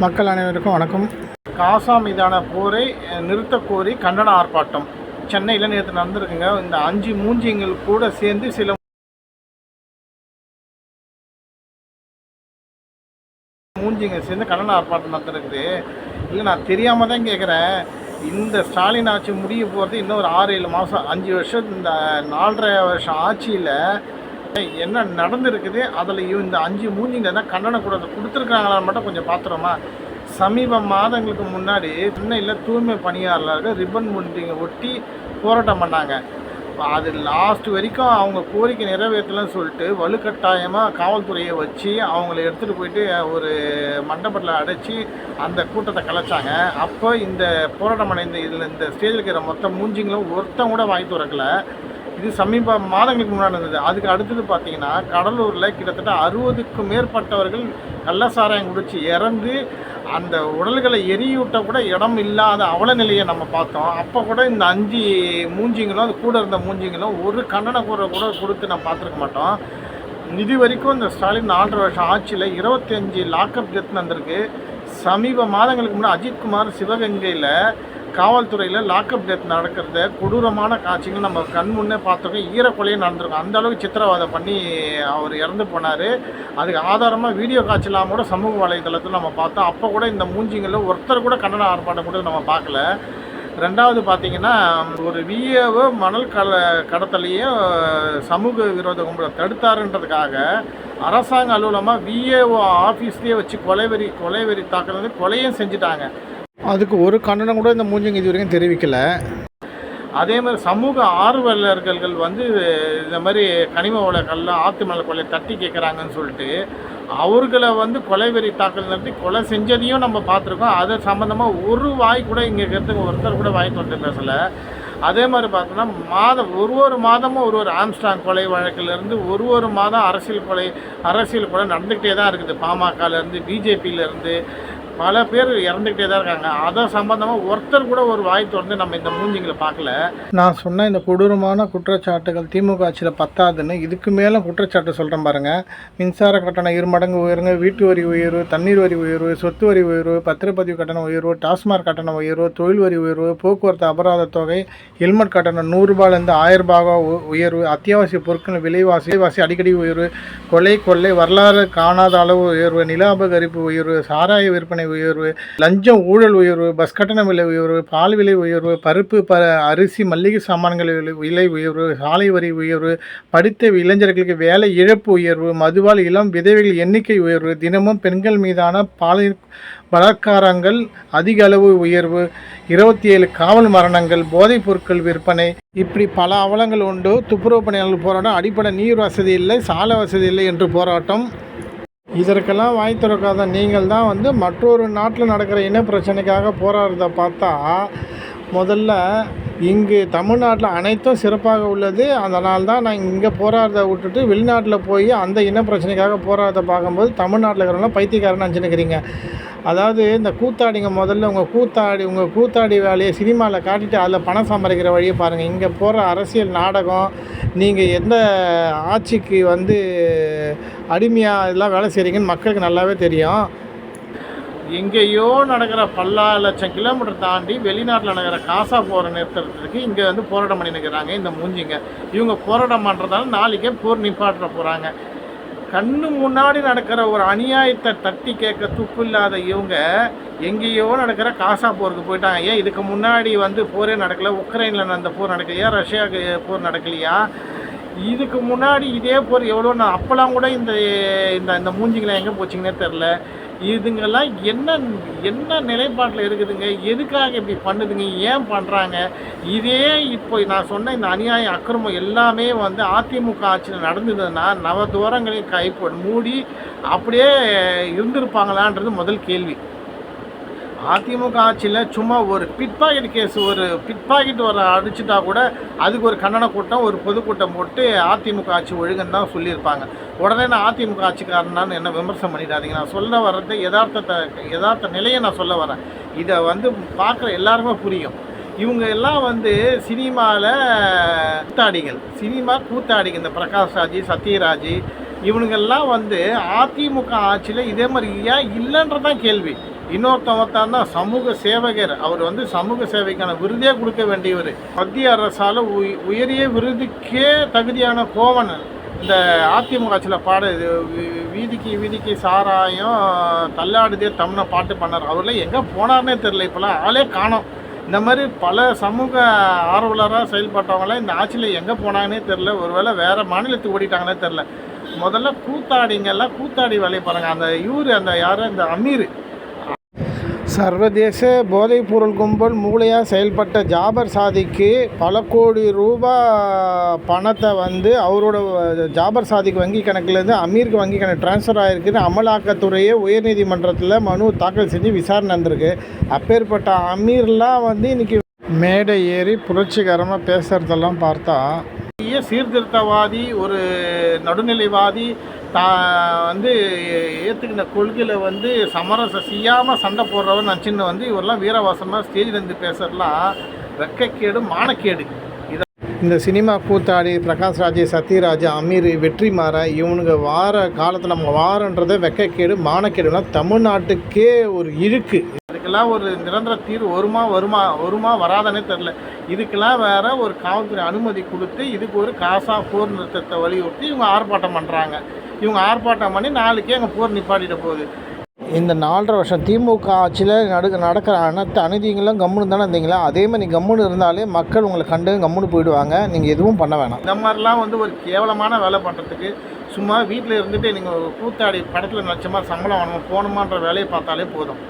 மக்கள் அனைவருக்கும் வணக்கம். காசா மீதான போரை நிறுத்த நிறுத்தக் கோரி கண்டன ஆர்ப்பாட்டம். சென்னையில் நேற்று நடந்திருக்குங்க. இந்த அஞ்சு மூஞ்சிங்கள் கூட சேர்ந்து சில மூஞ்சிங்க சேர்ந்து கண்டன ஆர்ப்பாட்டம் நடந்திருக்குது. இல்லை நான் தெரியாமல் தான் கேட்குறேன் இந்த ஸ்டாலின் ஆட்சி முடிய போகிறது இன்னும் ஒரு ஆறு ஏழு மாதம் அஞ்சு வருஷம் இந்த நாலரை வருஷம் ஆட்சியில் என்ன நடந்திருக்குது? அதில் இந்த அஞ்சு மூஞ்சிங்க தான் கண்டன கூட கொடுத்துருக்காங்களா மட்டும் கொஞ்சம் பார்த்துருமா சமீப மாதங்களுக்கு முன்னாடி சென்னையில் தூய்மை பணியாளர்கள் ரிப்பன் முண்டிங்க ஒட்டி போராட்டம் பண்ணாங்க. அது லாஸ்ட் வரைக்கும் அவங்க கோரிக்கை நிறைவேற்றலன்னு சொல்லிட்டு வலுக்கட்டாயமாக காவல்துறையை வச்சு அவங்கள எடுத்துகிட்டு போயிட்டு ஒரு மண்டபத்தில் அடைச்சி அந்த கூட்டத்தை கலைச்சாங்க. அப்போ இந்த போராட்டம் அடைந்த இதில் இந்த ஸ்டேஜில் இருக்கிற மொத்த மூஞ்சிங்களும் ஒருத்தம் கூட வாய் திறக்கல. இது சமீப மாதங்களுக்கு முன்னாடி இருந்தது. அதுக்கு அடுத்தது பார்த்தீங்கன்னா கடலூரில் கிட்டத்தட்ட அறுபதுக்கும் மேற்பட்டவர்கள் கள்ளசாராயம் குடிச்சு இறந்து அந்த உடல்களை எரியூட்ட கூட இடம் இல்லாத அவல நிலையை நம்ம பார்த்தோம். அப்போ கூட இந்த அஞ்சு மூஞ்சிங்களும் அது கூட இருந்த மூஞ்சிங்களும் ஒரு கண்டன கூற கூட கொடுத்து நம்ம பார்த்துருக்க மாட்டோம். இது வரைக்கும் இந்த ஸ்டாலின் நாலரை வருஷம் ஆட்சியில் இருபத்தஞ்சி லாக்அப் டெத் வந்திருக்கு சமீப மாதங்களுக்கு முன்னாடி அஜித்குமார் சிவகங்கையில் காவல்துறையில் லாக்அப் டெத் நடக்கிறத கொடூரமான காட்சிகள் நம்ம கண் முன்னே பார்த்துருக்கோம் ஈரக்கொலையே நடந்திருக்கும். அந்த அளவுக்கு சித்திரவதை பண்ணி அவர் இறந்து போனார். அதுக்கு ஆதாரமாக வீடியோ காட்சிலாம் கூட சமூக வலைதளத்தில் நம்ம பார்த்தோம். அப்போ கூட இந்த மூஞ்சிங்களில் ஒருத்தர் கூட கண்டன ஆர்ப்பாட்டம் கூட நம்ம பார்க்கல. ரெண்டாவது பார்த்தீங்கன்னா ஒரு விஏஓ மணல் கல கடத்தலையும் சமூக விரோத கும்பலை தடுத்தாருன்றதுக்காக அரசாங்க அலுவலமாக விஏஓ ஆஃபீஸ்லேயே வச்சு கொலைவெறி கொலைவெறி தாக்குறது கொலையும் செஞ்சுட்டாங்க. அதுக்கு ஒரு கண்டனம் கூட இந்த மூஞ்சிங்க இது வரைக்கும் தெரிவிக்கலை. அதே மாதிரி சமூக ஆர்வலர்கள் வந்து இந்த மாதிரி கனிம வளக்கல்ல ஆத்து மலை கொலை தட்டி கேட்குறாங்கன்னு சொல்லிட்டு அவர்களை வந்து கொலை வெறி தாக்கல் நடத்தி கொலை செஞ்சதையும் நம்ம பார்த்துருக்கோம். அது சம்மந்தமாக ஒரு வாய் கூட இங்கே இருக்கிறதுக்கு ஒருத்தர் கூட வாய் தொண்டு பேசலை. அதே மாதிரி பார்த்தோன்னா மாதம் ஒரு ஒரு மாதமும் ஒரு ஒரு ஆம்ஸ்டாங் கொலை வழக்கிலேருந்து ஒரு ஒரு மாதம் அரசியல் கொலை அரசியல் கொலை நடந்துக்கிட்டே தான் இருக்குது. பாமகலேருந்து பிஜேபியிலேருந்து பல பேர் இறந்துக்கிட்டே தான் இருக்காங்க. அதை சம்பந்தமாக ஒருத்தர் கூட ஒரு வாய் திறந்து நம்ம இந்த மூஞ்சிங்களை பார்க்கல. நான் சொன்ன இந்த கொடூரமான குற்றச்சாட்டுகள் திமுக ஆட்சியில் பத்தாதுன்னு இதுக்கு மேலே குற்றச்சாட்டு சொல்கிறேன் பாருங்கள் மின்சார கட்டணம் இரு மடங்கு உயருங்க வீட்டு வரி உயர்வு தண்ணீர் வரி உயர்வு சொத்து வரி உயர்வு பத்திரப்பதிவு கட்டண உயர்வு டாஸ்மாக் கட்டண உயர்வு தொழில் வரி உயர்வு போக்குவரத்து அபராத தொகை ஹெல்மெட் கட்டணம் நூறுரூபாலேருந்து ஆயிரம் ரூபாய் உ- உயர்வு அத்தியாவசிய பொருட்கள் விலைவாசி விலைவாசி அடிக்கடி உயர்வு கொலை கொள்ளை வரலாறு காணாத அளவு உயர்வு நில அபகரிப்பு உயர்வு சாராய விற்பனை உயர்வு லஞ்சம் ஊழல் உயர்வு பஸ் கட்டண விலை உயர்வு பால் விலை உயர்வு பருப்பு ப அரிசி மல்லிகை சாமான்கள் விலை விலை உயர்வு சாலை வரி உயர்வு படித்த இளைஞர்களுக்கு வேலை இழப்பு உயர்வு மதுவால் இளம் விதவைகள் எண்ணிக்கை உயர்வு தினமும் பெண்கள் மீதான பாலை பலாத்காரங்கள் அதிக அளவு உயர்வு இருபத்தி ஏழு காவல் மரணங்கள் போதைப் பொருட்கள் விற்பனை இப்படி பல அவலங்கள் உண்டு. துப்புரவு பணியாளர்கள் போராட்டம் அடிப்படை நீர் வசதி இல்லை சாலை வசதி இல்லை என்று போராட்டம். இதற்கெல்லாம் வாய் திறக்காத நீங்கள் தான் வந்து மற்றொரு நாட்டில் நடக்கிற இன பிரச்சனைக்காக போராடுறத பார்த்தா முதல்ல இங்கு தமிழ்நாட்டில் அனைத்தும் சிறப்பாக உள்ளது. அதனால் தான் நான் இங்கே போராடுறத விட்டுட்டு வெளிநாட்டில் போய் அந்த இன பிரச்சனைக்காக போராடுறத பார்க்கும்போது தமிழ்நாட்டில் இருக்கிறவங்களாம் பைத்தியக்காரன்னு நினச்சினுக்கிறீங்க அதாவது இந்த கூத்தாடிங்க முதல்ல உங்கள் கூத்தாடி உங்கள் கூத்தாடி வேலையை சினிமாவில் காட்டிட்டு அதில் பணம் சம்பாதிக்கிற வழியை பாருங்கள் இங்கே போகிற அரசியல் நாடகம் நீங்கள் எந்த ஆட்சிக்கு வந்து அடிமையாக இதெல்லாம் வேலை செய்கிறீங்கன்னு மக்களுக்கு நல்லாவே தெரியும். எங்கேயோ நடக்கிற பல்லா லட்சம் கிலோமீட்டர் தாண்டி வெளிநாட்டில் நடக்கிற காசா போகிற நிறுத்துறதுக்கு இங்கே வந்து போராட்டம் பண்ணி நிற்கிறாங்க இந்த மூஞ்சிங்க. இவங்க போராட்டம் பண்ணுறதால நாளைக்கே போர் நிப்பாட்ட போகிறாங்க கண்ணு முன்னாடி நடக்கிற ஒரு அநியாயத்தை தட்டி கேட்க துப்பு இல்லாத இவங்க எங்கேயோ நடக்கிற காசா போருக்கு போயிட்டாங்க. ஏன் இதுக்கு முன்னாடி வந்து போரே நடக்கல உக்ரைனில் நடந்த போர் நடக்கலையா ரஷ்யாவுக்கு போர் நடக்கலையா? இதுக்கு முன்னாடி இதே போர் எவ்வளோ நான் அப்போலாம் கூட இந்த இந்த இந்த மூஞ்சிங்களாம் எங்கே போச்சிங்கன்னே தெரில இதுங்கெல்லாம் என்ன என்ன நிலைப்பாட்டில் இருக்குதுங்க? எதுக்காக இப்படி பண்ணுதுங்க? ஏன் பண்ணுறாங்க இதே இப்போ நான் சொன்ன இந்த அநியாய அக்கிரமம் எல்லாமே வந்து அதிமுக ஆட்சியில் நடந்ததுன்னா நவதூரங்களையும் கைப்போ மூடி அப்படியே இருந்திருப்பாங்களான்றது முதல் கேள்வி. அதிமுக ஆட்சியில் சும்மா ஒரு பிட் பாக்கெட் கேஸ் ஒரு பிட் பாக்கெட் வர அடிச்சுட்டா கூட அதுக்கு ஒரு கண்டன கூட்டம் ஒரு பொதுக்கூட்டம் போட்டு அதிமுக ஆட்சி ஒழுங்குன்னு தான் சொல்லியிருப்பாங்க. உடனே நான் அதிமுக ஆட்சிக்காரனான்னு என்ன விமர்சனம் பண்ணிடாதீங்க. நான் சொல்ல வர்றது யதார்த்தத்தை யதார்த்த நிலையை நான் சொல்ல வரேன். இதை வந்து பார்க்குற எல்லாருமே புரியும். இவங்க எல்லாம் வந்து சினிமாவில் கூத்தாடிகள். சினிமா கூத்தாடிகள். இந்த பிரகாஷ்ராஜ் சத்யராஜ் இவனுங்கெல்லாம் வந்து அதிமுக ஆட்சியில் இதே மாதிரி ஏன் இல்லைன்றதான் கேள்வி. இன்னொருத்தன் ஒருத்தன் சமூக சேவகர். அவர் வந்து சமூக சேவைக்கான விருதே கொடுக்க வேண்டியவர். மத்திய அரசால் உய உயரிய விருதுக்கே தகுதியான கோவன் இந்த அதிமுக சில பாட வீதிக்கு வீதிக்கு சாராயம் தள்ளாடுதே தமிழ பாட்டு பண்ணார். அவரில் எங்கே போனார்னே தெரில இப்போலாம் ஆளே காணோம். இந்த மாதிரி பல சமூக ஆர்வலராக செயல்பட்டவங்களாம் இந்த ஆட்சியில் எங்கே போனாங்கன்னே தெரில ஒருவேளை வேறு மாநிலத்துக்கு ஓடிட்டாங்கன்னே தெரில முதல்ல கூத்தாடிங்கெல்லாம் கூத்தாடி வேலையை பாருங்கள் அந்த இவர் அந்த யார்? அந்த அமீர். சர்வதேச போதைப்பொருள் கும்பல் மூளையாக செயல்பட்ட ஜாபர் சாதிக்கு பல கோடி ரூபா பணத்தை வந்து அவரோட ஜாபர் சாதிக் வங்கி கணக்குலேருந்து அமீருக்கு வங்கி கணக்கு ட்ரான்ஸ்ஃபர் ஆகிருக்குன்னு அமலாக்கத்துறையே உயர்நீதிமன்றத்தில் மனு தாக்கல் செஞ்சு விசாரணை நடந்திருக்கு. அப்பேற்பட்ட அமீர்லாம் வந்து இன்னைக்கு மேடை ஏறி புரட்சிகரமாக பேசுகிறதெல்லாம் பார்த்தா பெரிய சீர்திருத்தவாதி ஒரு நடுநிலைவாதி தா வந்து ஏற்றுக்கின கொள்கையில் வந்து சமரசம் செய்யாமல் சண்டை போடுறவன் நினச்சின்னு வந்து இவரெல்லாம் வீரவாசமாக ஸ்டேஜில் இருந்து பேசுறதுலாம் வெட்கக்கேடு மானக்கேடு. இதை இந்த சினிமா கூத்தாடி பிரகாஷ் ராஜ் சத்யராஜ் அமீர் வெற்றிமாற இவனுங்க வார காலத்தில் நம்ம வாரன்றதை வெட்கக்கேடு மானக்கேடுலாம் தமிழ்நாட்டுக்கே ஒரு இழுக்கு. இதுக்கெல்லாம் ஒரு நிரந்தர தீர்வு வருமா வருமா வருமா வராதனே தெரில இதுக்கெல்லாம் வேற ஒரு காவல்துறை அனுமதி கொடுத்து இதுக்கு ஒரு காசா போர் நிறுத்தத்தை வலியுறுத்தி இவங்க ஆர்ப்பாட்டம் பண்ணுறாங்க இவங்க ஆர்ப்பாட்டம் பண்ணி நாளைக்கே அங்கே போர் நிப்பாட்டிட போகுது. இந்த நாலரை வருஷம் திமுக ஆட்சியில் நடுக்க நடக்கிற அனைத்து அநீதிங்களும் கம்முன்னு தானே இருந்தீங்களா? அதே மாதிரி கம்முன்னு இருந்தாலே மக்கள் உங்களை கண்டு கம்முன்னு போயிடுவாங்க. நீங்கள் எதுவும் பண்ண வேணாம். இந்த மாதிரிலாம் வந்து ஒரு கேவலமான வேலை பண்ணுறதுக்கு சும்மா வீட்டில் இருந்துட்டு நீங்கள் கூத்தாடி படத்தில் நடிச்ச மாதிரி சம்பளம் வாங்கணும் போகணுமான்ற வேலையை பார்த்தாலே போதும்.